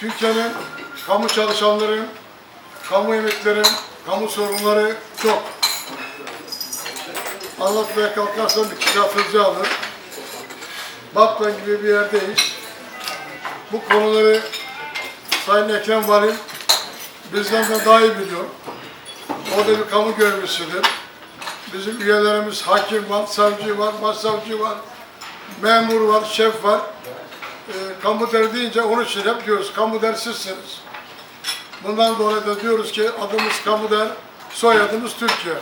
Türkiye'nin kamu çalışanların, kamu emeklerin, kamu sorunları çok. Anlatmaya kalkarsam bir kitaplıcı alır. Batman gibi bir yerdeyiz. Bu konuları Sayın Ekrem Valim bizden de daha iyi biliyor. O da bir kamu görevlisidir. Bizim üyelerimiz hakim var, savcı var, başsavcı var, memur var, şef var. E, kamu der deyince onun için hep diyoruz, kamu der sizsiniz. Bundan dolayı da diyoruz ki adımız kamu der, soyadımız Türkiye.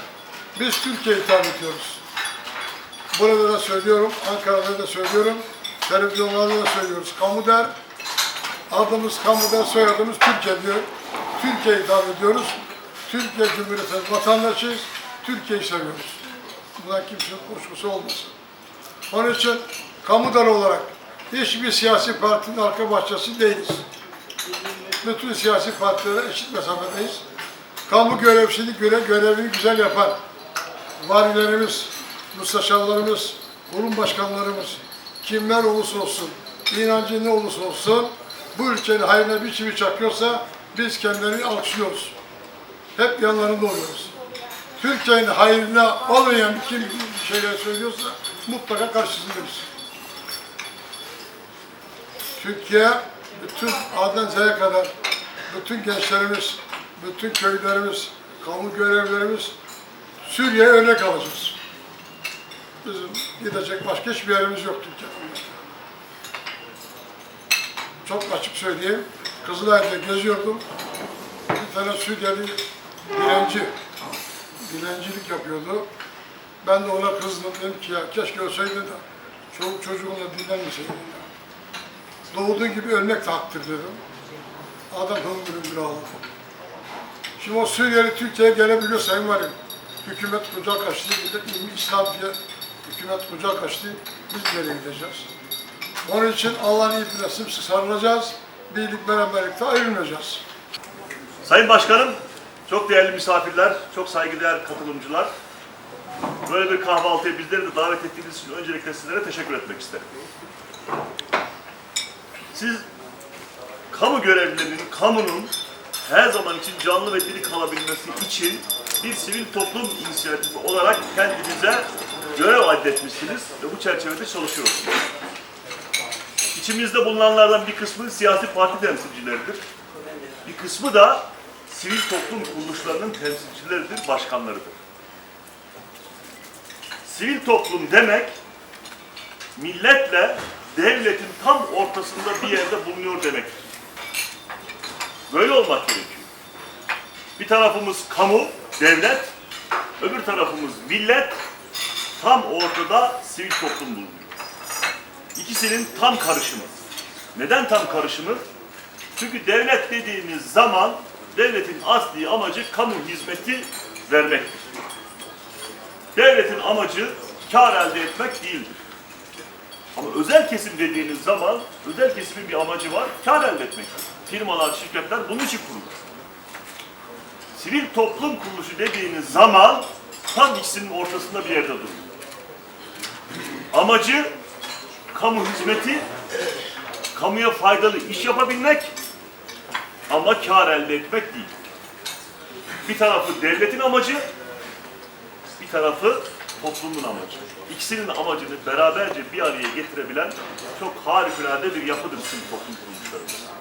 Biz Türkiye'yi hitap ediyoruz. Burada da söylüyorum, Ankara'da da söylüyorum, televizyonlarda da söylüyoruz. Kamu der, adımız kamu der, soyadımız Türkiye diyor. Türkiye'yi hitap ediyoruz. Türkiye Cumhuriyeti vatandaşıyız, Türkiye'yi seviyoruz. Bundan kimsenin kuşkusu olmasın. Onun için kamu dar olarak hiçbir siyasi partinin arka bahçesi değiliz. Bütün siyasi partilere eşit mesafedeyiz. Kamu görevlisini göre görevini güzel yapan valilerimiz, müsteşarlarımız, kurum başkanlarımız, kimler olursa olsun, inancı ne olursa olsun, bu ülkenin hayrına bir çivi çakıyorsa biz kendilerini alkışlıyoruz. Hep yanlarında oluyoruz. Türkiye'nin hayrına olmayan kim şeyler söylüyorsa mutlaka karşısındayız. Türkiye bütün A'dan Z'ye kadar bütün gençlerimiz, bütün köylerimiz, kamu görevlerimiz Suriye'ye örnek alacağız. Bizim gidecek başka hiçbir yerimiz yok Türkiye'de. Çok açık söyleyeyim. Kızılay'da geziyordum. Bir tane Suriyeli dilenci, dilencilik yapıyordu. Ben de ona kızdım. Dedim ki ya keşke ölseydin de çoluk çocuğunla dinlenmeseydin. Doğduğun gibi ölmek de haktır dedim. Adam hıngırın bir ağladı. Şimdi o Suriyeli Türkiye'ye gelebiliyor Sayın Valim. Hükümet kucak açtı, bir de İslam diye hükümet kucak açtı. Biz nereye gideceğiz? Onun için Allah'ın ipine sımsıkı sarılacağız. Birlik beraberlikte ayrılmayacağız. Sayın Başkanım, çok değerli misafirler, çok saygıdeğer katılımcılar. Böyle bir kahvaltıya bizleri de davet ettiğiniz için öncelikle sizlere teşekkür etmek isterim. Siz kamu görevlilerinin, kamunun her zaman için canlı ve diri kalabilmesi için bir sivil toplum inisiyatifi olarak kendinize görev addetmişsiniz ve bu çerçevede çalışıyorsunuz. İçimizde bulunanlardan bir kısmı siyasi parti temsilcileridir. Bir kısmı da sivil toplum kuruluşlarının temsilcileridir, başkanlarıdır. Sivil toplum demek, milletle devletin tam ortasında bir yerde bulunuyor demektir. Böyle olmak gerekiyor. Bir tarafımız kamu, devlet, öbür tarafımız millet, tam ortada sivil toplum bulunuyor. İkisinin tam karışımı. Neden tam karışımı? Çünkü devlet dediğimiz zaman devletin asli amacı kamu hizmeti vermektir. Devletin amacı kar elde etmek değildir. Ama özel kesim dediğiniz zaman özel kesimin bir amacı var, kar elde etmek. Firmalar, şirketler bunun için kurulur. Sivil toplum kuruluşu dediğiniz zaman tam ikisinin ortasında bir yerde durur. Amacı kamu hizmeti, kamuya faydalı iş yapabilmek ama kar elde etmek değil. Bir tarafı devletin amacı, bir tarafı toplumun amacı. İkisinin amacını beraberce bir araya getirebilen çok harikulade bir yapıdır sivil toplum kuruluşları.